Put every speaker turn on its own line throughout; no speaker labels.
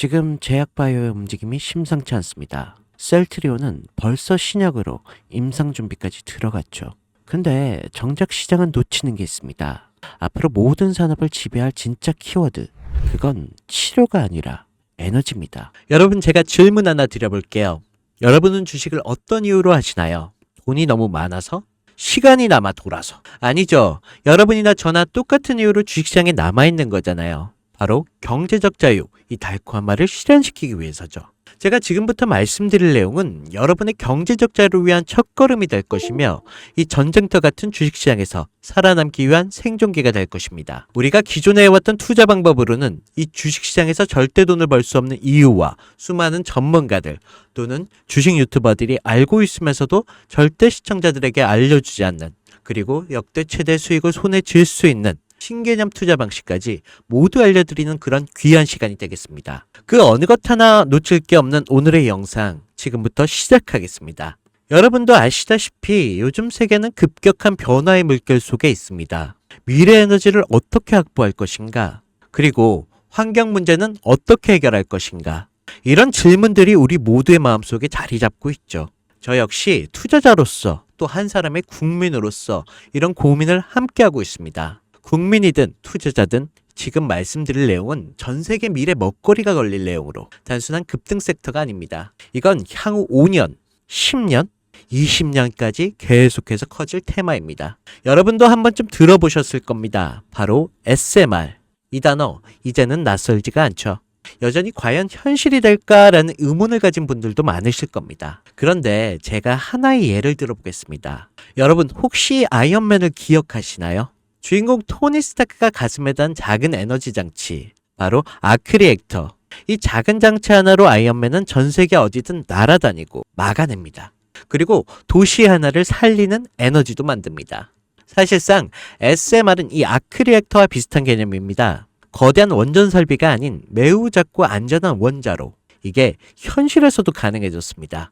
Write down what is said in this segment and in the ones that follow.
지금 제약바이오의 움직임이 심상치 않습니다. 셀트리온은 벌써 신약으로 임상 준비까지 들어갔죠. 근데 정작 시장은 놓치는 게 있습니다. 앞으로 모든 산업을 지배할 진짜 키워드. 그건 치료가 아니라 에너지입니다.
여러분 제가 질문 하나 드려볼게요. 여러분은 주식을 어떤 이유로 하시나요? 돈이 너무 많아서? 시간이 남아 돌아서? 아니죠. 여러분이나 저나 똑같은 이유로 주식시장에 남아있는 거잖아요. 바로 경제적 자유, 이 달콤한 말을 실현시키기 위해서죠. 제가 지금부터 말씀드릴 내용은 여러분의 경제적 자유를 위한 첫걸음이 될 것이며 이 전쟁터 같은 주식시장에서 살아남기 위한 생존기가 될 것입니다. 우리가 기존에 해왔던 투자 방법으로는 이 주식시장에서 절대 돈을 벌 수 없는 이유와 수많은 전문가들 또는 주식 유튜버들이 알고 있으면서도 절대 시청자들에게 알려주지 않는 그리고 역대 최대 수익을 손에 쥘 수 있는 신개념 투자 방식까지 모두 알려드리는 그런 귀한 시간이 되겠습니다. 그 어느 것 하나 놓칠 게 없는 오늘의 영상 지금부터 시작하겠습니다. 여러분도 아시다시피 요즘 세계는 급격한 변화의 물결 속에 있습니다. 미래 에너지를 어떻게 확보할 것인가? 그리고 환경 문제는 어떻게 해결할 것인가? 이런 질문들이 우리 모두의 마음속에 자리 잡고 있죠. 저 역시 투자자로서 또 한 사람의 국민으로서 이런 고민을 함께하고 있습니다. 국민이든 투자자든 지금 말씀드릴 내용은 전 세계 미래 먹거리가 걸릴 내용으로 단순한 급등 섹터가 아닙니다. 이건 향후 5년, 10년, 20년까지 계속해서 커질 테마입니다. 여러분도 한 번쯤 들어보셨을 겁니다. 바로 SMR. 이 단어 이제는 낯설지가 않죠. 여전히 과연 현실이 될까라는 의문을 가진 분들도 많으실 겁니다. 그런데 제가 하나의 예를 들어보겠습니다. 여러분 혹시 아이언맨을 기억하시나요? 주인공 토니 스타크가 가슴에 단 작은 에너지 장치, 바로 아크리액터. 이 작은 장치 하나로 아이언맨은 전 세계 어디든 날아다니고 막아냅니다. 그리고 도시 하나를 살리는 에너지도 만듭니다. 사실상 SMR은 이 아크리액터와 비슷한 개념입니다. 거대한 원전 설비가 아닌 매우 작고 안전한 원자로 이게 현실에서도 가능해졌습니다.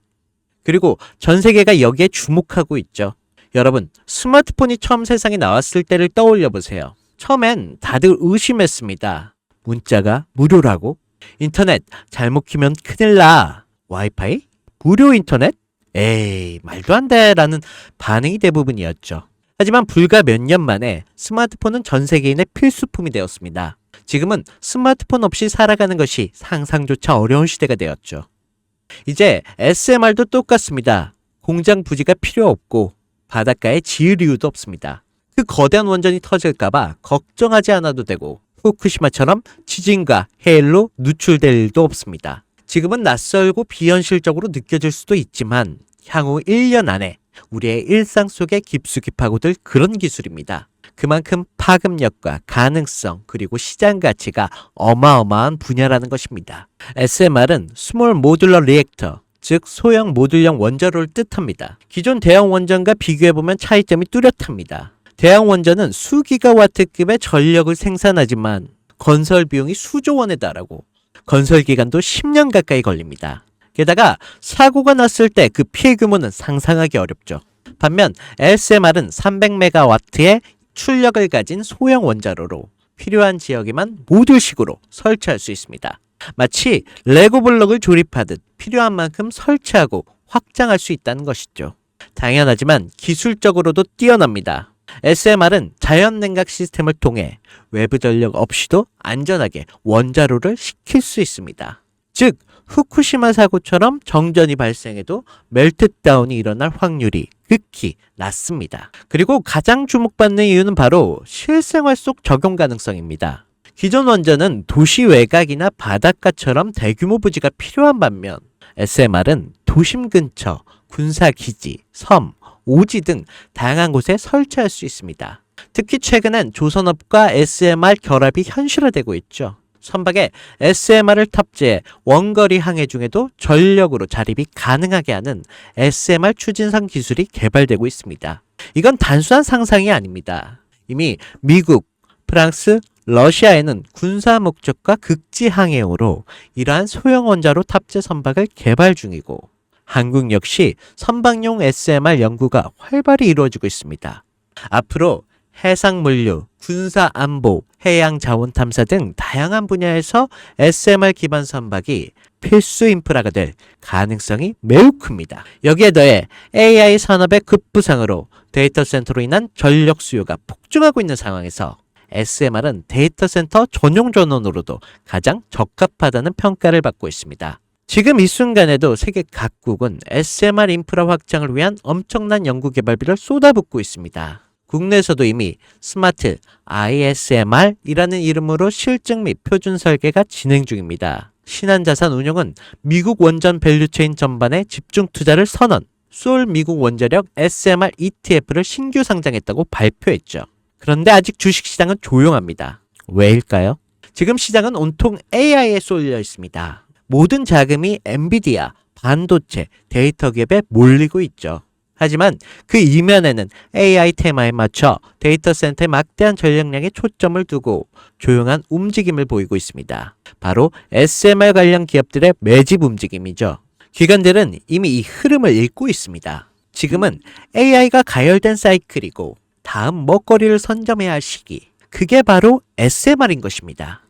그리고 전 세계가 여기에 주목하고 있죠. 여러분, 스마트폰이 처음 세상에 나왔을 때를 떠올려 보세요. 처음엔 다들 의심했습니다. 문자가 무료라고? 인터넷 잘못 키면 큰일 나. 와이파이? 무료 인터넷? 에이, 말도 안 돼. 라는 반응이 대부분이었죠. 하지만 불과 몇 년 만에 스마트폰은 전 세계인의 필수품이 되었습니다. 지금은 스마트폰 없이 살아가는 것이 상상조차 어려운 시대가 되었죠. 이제 SMR도 똑같습니다. 공장 부지가 필요 없고 바닷가에 지을 이유도 없습니다. 그 거대한 원전이 터질까봐 걱정하지 않아도 되고 후쿠시마처럼 지진과 해일로 누출될 일도 없습니다. 지금은 낯설고 비현실적으로 느껴질 수도 있지만 향후 1년 안에 우리의 일상 속에 깊숙이 파고들 그런 기술입니다. 그만큼 파급력과 가능성 그리고 시장 가치가 어마어마한 분야라는 것입니다. SMR은 스몰 모듈러 리액터 즉 소형 모듈형 원자로를 뜻합니다. 기존 대형 원전과 비교해보면 차이점이 뚜렷합니다. 대형 원전은 수기가와트급의 전력을 생산하지만 건설 비용이 수조 원에 달하고 건설 기간도 10년 가까이 걸립니다. 게다가 사고가 났을 때 그 피해 규모는 상상하기 어렵죠. 반면 SMR은 300메가와트의 출력을 가진 소형 원자로로 필요한 지역에만 모듈식으로 설치할 수 있습니다. 마치 레고 블록을 조립하듯 필요한 만큼 설치하고 확장할 수 있다는 것이죠. 당연하지만 기술적으로도 뛰어납니다. SMR은 자연 냉각 시스템을 통해 외부 전력 없이도 안전하게 원자로를 식힐 수 있습니다. 즉, 후쿠시마 사고처럼 정전이 발생해도 멜트다운이 일어날 확률이 극히 낮습니다. 그리고 가장 주목받는 이유는 바로 실생활 속 적용 가능성입니다. 기존 원전은 도시 외곽이나 바닷가처럼 대규모 부지가 필요한 반면 SMR은 도심 근처, 군사기지, 섬, 오지 등 다양한 곳에 설치할 수 있습니다. 특히 최근엔 조선업과 SMR 결합이 현실화되고 있죠. 선박에 SMR을 탑재해 원거리 항해 중에도 전력으로 자립이 가능하게 하는 SMR 추진상 기술이 개발되고 있습니다. 이건 단순한 상상이 아닙니다. 이미 미국, 프랑스, 러시아에는 군사 목적과 극지 항해용으로 이러한 소형 원자로 탑재 선박을 개발 중이고 한국 역시 선박용 SMR 연구가 활발히 이루어지고 있습니다. 앞으로 해상 물류, 군사 안보, 해양 자원 탐사 등 다양한 분야에서 SMR 기반 선박이 필수 인프라가 될 가능성이 매우 큽니다. 여기에 더해 AI 산업의 급부상으로 데이터 센터로 인한 전력 수요가 폭증하고 있는 상황에서 SMR은 데이터 센터 전용 전원으로도 가장 적합하다는 평가를 받고 있습니다. 지금 이 순간에도 세계 각국은 SMR 인프라 확장을 위한 엄청난 연구 개발비를 쏟아붓고 있습니다. 국내에서도 이미 스마트 ISMR이라는 이름으로 실증 및 표준 설계가 진행 중입니다. 신한자산 운용은 미국 원전 밸류체인 전반에 집중 투자를 선언, 수올 미국 원자력 SMR ETF를 신규 상장했다고 발표했죠. 그런데 아직 주식시장은 조용합니다. 왜일까요? 지금 시장은 온통 AI에 쏠려 있습니다. 모든 자금이 엔비디아, 반도체, 데이터 기업에 몰리고 있죠. 하지만 그 이면에는 AI 테마에 맞춰 데이터 센터에 막대한 전력량에 초점을 두고 조용한 움직임을 보이고 있습니다. 바로 SMR 관련 기업들의 매집 움직임이죠. 기관들은 이미 이 흐름을 읽고 있습니다. 지금은 AI가 가열된 사이클이고 다음 먹거리를 선점해야 할 시기. 그게 바로 SMR인 것입니다.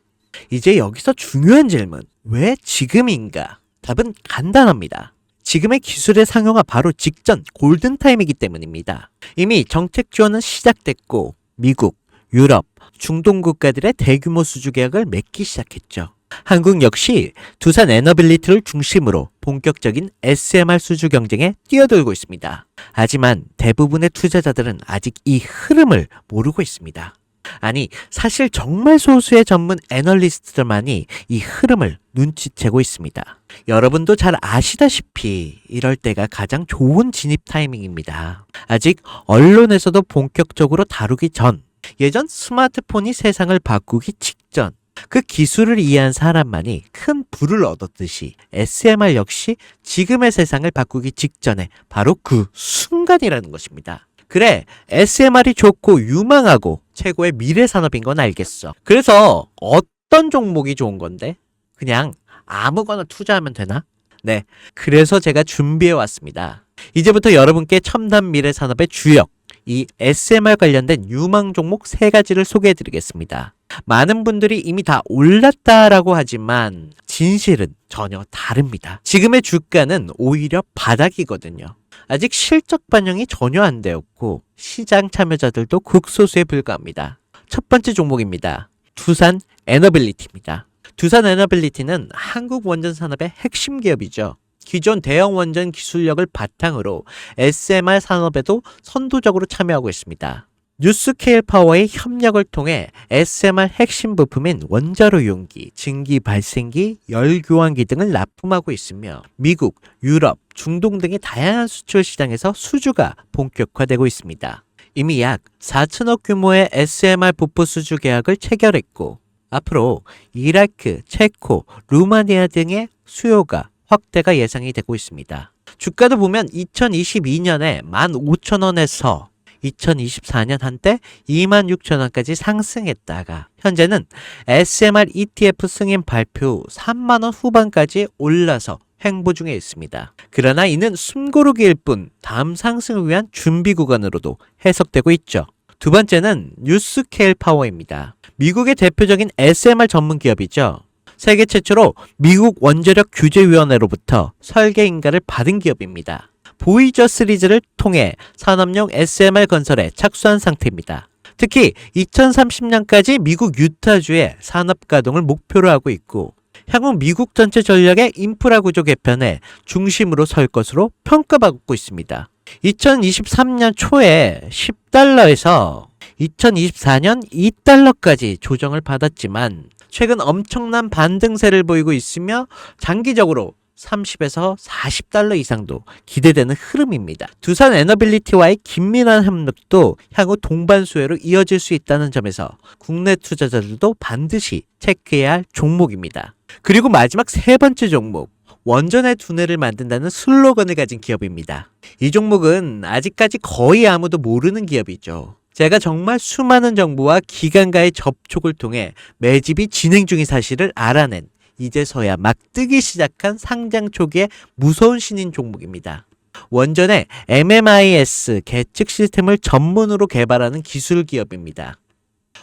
이제 여기서 중요한 질문. 왜 지금인가? 답은 간단합니다. 지금의 기술의 상용화 바로 직전 골든타임이기 때문입니다. 이미 정책 지원은 시작됐고 미국, 유럽, 중동 국가들의 대규모 수주 계약을 맺기 시작했죠. 한국 역시 두산 에너빌리티를 중심으로 본격적인 SMR 수주 경쟁에 뛰어들고 있습니다. 하지만 대부분의 투자자들은 아직 이 흐름을 모르고 있습니다. 아니, 사실 정말 소수의 전문 애널리스트들만이 이 흐름을 눈치채고 있습니다. 여러분도 잘 아시다시피 이럴 때가 가장 좋은 진입 타이밍입니다. 아직 언론에서도 본격적으로 다루기 전, 예전 스마트폰이 세상을 바꾸기 직전, 그 기술을 이해한 사람만이 큰 부를 얻었듯이 SMR 역시 지금의 세상을 바꾸기 직전에 바로 그 순간이라는 것입니다. 그래, SMR이 좋고 유망하고 최고의 미래 산업인 건 알겠어. 그래서 어떤 종목이 좋은 건데? 그냥 아무거나 투자하면 되나? 네. 그래서 제가 준비해 왔습니다. 이제부터 여러분께 첨단 미래 산업의 주역, 이 SMR 관련된 유망 종목 세 가지를 소개해 드리겠습니다. 많은 분들이 이미 다 올랐다라고 하지만 진실은 전혀 다릅니다. 지금의 주가는 오히려 바닥이거든요. 아직 실적 반영이 전혀 안 되었고 시장 참여자들도 극소수에 불과합니다. 첫 번째 종목입니다. 두산 에너빌리티입니다. 두산 에너빌리티는 한국 원전 산업의 핵심 기업이죠. 기존 대형 원전 기술력을 바탕으로 SMR 산업에도 선도적으로 참여하고 있습니다. 뉴스케일 파워의 협력을 통해 SMR 핵심 부품인 원자로 용기, 증기 발생기, 열 교환기 등을 납품하고 있으며 미국, 유럽, 중동 등의 다양한 수출 시장에서 수주가 본격화되고 있습니다. 이미 약 4천억 규모의 SMR 부품 수주 계약을 체결했고 앞으로 이라크, 체코, 루마니아 등의 수요가 확대가 예상이 되고 있습니다. 주가도 보면 2022년에 15,000원에서 2024년 한때 26,000원까지 상승했다가 현재는 SMR ETF 승인 발표 후 3만 원 후반까지 올라서 횡보 중에 있습니다. 그러나 이는 숨고르기일 뿐 다음 상승을 위한 준비 구간으로도 해석되고 있죠. 두 번째는 뉴스케일 파워입니다. 미국의 대표적인 SMR 전문 기업이죠. 세계 최초로 미국 원자력 규제위원회로부터 설계 인가를 받은 기업입니다. 보이저 시리즈를 통해 산업용 SMR 건설에 착수한 상태입니다. 특히 2030년까지 미국 유타주의 산업 가동을 목표로 하고 있고 향후 미국 전체 전략의 인프라 구조 개편에 중심으로 설 것으로 평가받고 있습니다. 2023년 초에 10달러에서 2024년 2달러까지 조정을 받았지만 최근 엄청난 반등세를 보이고 있으며 장기적으로 30에서 40달러 이상도 기대되는 흐름입니다. 두산 에너빌리티와의 긴밀한 협력도 향후 동반 수혜로 이어질 수 있다는 점에서 국내 투자자들도 반드시 체크해야 할 종목입니다. 그리고 마지막 세 번째 종목. 원전의 두뇌를 만든다는 슬로건을 가진 기업입니다. 이 종목은 아직까지 거의 아무도 모르는 기업이죠. 제가 정말 수많은 정부와 기관과의 접촉을 통해 매집이 진행 중인 사실을 알아낸 이제서야 막 뜨기 시작한 상장 초기의 무서운 신인 종목입니다. 원전의 MMIS 계측 시스템을 전문으로 개발하는 기술 기업입니다.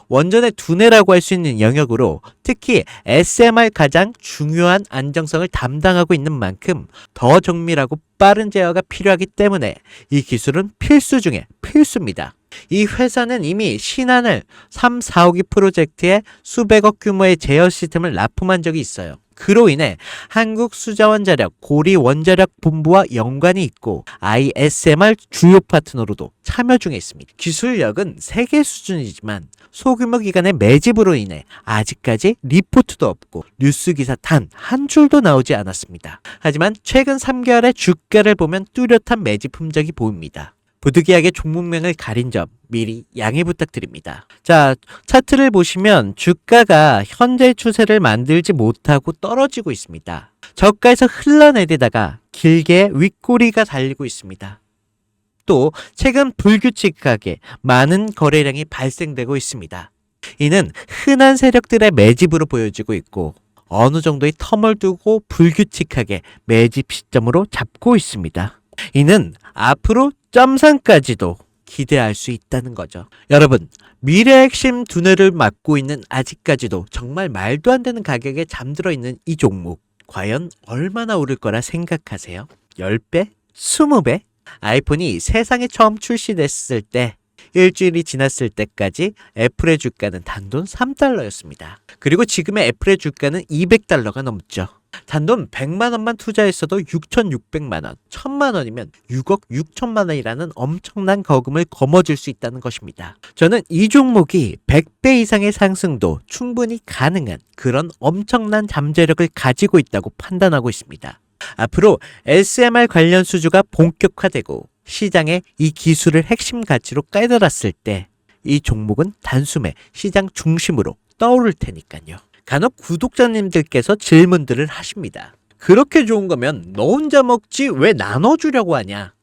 원전의 두뇌라고 할 수 있는 영역으로 특히 SMR 가장 중요한 안정성을 담당하고 있는 만큼 더 정밀하고 빠른 제어가 필요하기 때문에 이 기술은 필수 중에 필수입니다. 이 회사는 이미 신한을 3, 4호기 프로젝트에 수백억 규모의 제어 시스템을 납품한 적이 있어요. 그로 인해 한국 수자원자력 고리 원자력 본부와 연관이 있고 ISMR 주요 파트너로도 참여 중에 있습니다. 기술력은 세계 수준이지만 소규모 기관의 매집으로 인해 아직까지 리포트도 없고 뉴스 기사 단 한 줄도 나오지 않았습니다. 하지만 최근 3개월의 주가를 보면 뚜렷한 매집 흔적이 보입니다. 부득이하게 종목명을 가린 점 미리 양해 부탁드립니다. 자, 차트를 보시면 주가가 현재 추세를 만들지 못하고 떨어지고 있습니다. 저가에서 흘러내리다가 길게 윗꼬리가 달리고 있습니다. 또 최근 불규칙하게 많은 거래량이 발생되고 있습니다. 이는 흔한 세력들의 매집으로 보여지고 있고 어느 정도의 텀을 두고 불규칙하게 매집 시점으로 잡고 있습니다. 이는 앞으로 점상까지도 기대할 수 있다는 거죠. 여러분, 미래 핵심 두뇌를 맡고 있는 아직까지도 정말 말도 안 되는 가격에 잠들어 있는 이 종목. 과연 얼마나 오를 거라 생각하세요? 10배? 20배? 아이폰이 세상에 처음 출시됐을 때 일주일이 지났을 때까지 애플의 주가는 단돈 3달러였습니다. 그리고 지금의 애플의 주가는 200달러가 넘죠. 단돈 100만 원만 투자했어도 6,600만 원, 1,000만 원이면 6억 6천만 원이라는 엄청난 거금을 거머쥘 수 있다는 것입니다. 저는 이 종목이 100배 이상의 상승도 충분히 가능한 그런 엄청난 잠재력을 가지고 있다고 판단하고 있습니다. 앞으로 SMR 관련 수주가 본격화되고 시장에 이 기술을 핵심 가치로 깨달았을 때 이 종목은 단숨에 시장 중심으로 떠오를 테니까요. 간혹 구독자님들께서 질문들을 하십니다. 그렇게 좋은 거면 너 혼자 먹지 왜 나눠주려고 하냐?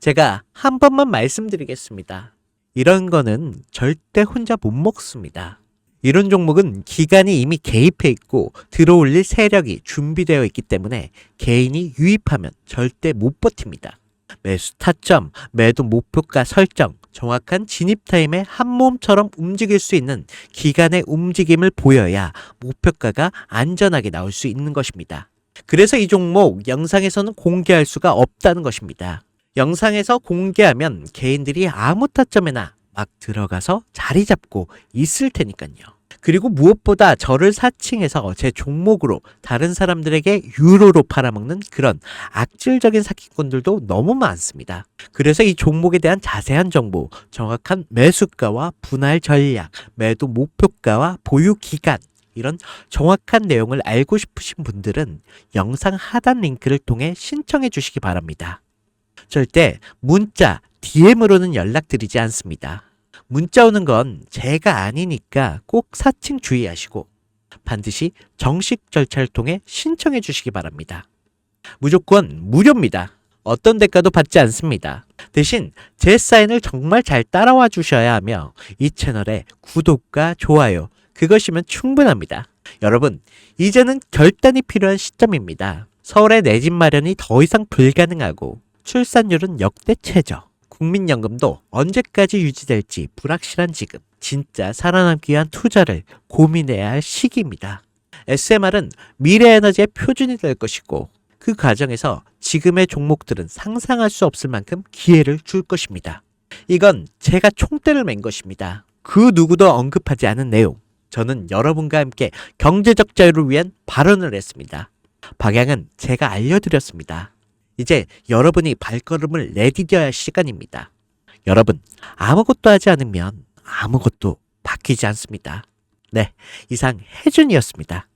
제가 한 번만 말씀드리겠습니다. 이런 거는 절대 혼자 못 먹습니다. 이런 종목은 기관이 이미 개입해 있고 들어올릴 세력이 준비되어 있기 때문에 개인이 유입하면 절대 못 버팁니다. 매수 타점, 매도 목표가 설정, 정확한 진입 타임에 한 몸처럼 움직일 수 있는 기간의 움직임을 보여야 목표가가 안전하게 나올 수 있는 것입니다. 그래서 이 종목 영상에서는 공개할 수가 없다는 것입니다. 영상에서 공개하면 개인들이 아무 타점에나 막 들어가서 자리 잡고 있을 테니까요. 그리고 무엇보다 저를 사칭해서 제 종목으로 다른 사람들에게 유로로 팔아먹는 그런 악질적인 사기꾼들도 너무 많습니다. 그래서 이 종목에 대한 자세한 정보, 정확한 매수가와 분할 전략, 매도 목표가와 보유 기간, 이런 정확한 내용을 알고 싶으신 분들은 영상 하단 링크를 통해 신청해 주시기 바랍니다. 절대 문자, DM으로는 연락드리지 않습니다. 문자 오는 건 제가 아니니까 꼭 사칭 주의하시고 반드시 정식 절차를 통해 신청해 주시기 바랍니다. 무조건 무료입니다. 어떤 대가도 받지 않습니다. 대신 제 사인을 정말 잘 따라와 주셔야 하며 이 채널에 구독과 좋아요 그것이면 충분합니다. 여러분, 이제는 결단이 필요한 시점입니다. 서울의 내 집 마련이 더 이상 불가능하고 출산율은 역대 최저. 국민연금도 언제까지 유지될지 불확실한 지금. 진짜 살아남기 위한 투자를 고민해야 할 시기입니다. SMR은 미래 에너지의 표준이 될 것이고 그 과정에서 지금의 종목들은 상상할 수 없을 만큼 기회를 줄 것입니다. 이건 제가 총대를 맨 것입니다. 그 누구도 언급하지 않은 내용. 저는 여러분과 함께 경제적 자유를 위한 발언을 했습니다. 방향은 제가 알려드렸습니다. 이제 여러분이 발걸음을 내디뎌야 할 시간입니다. 여러분, 아무것도 하지 않으면 아무것도 바뀌지 않습니다. 네, 이상 혜준이었습니다.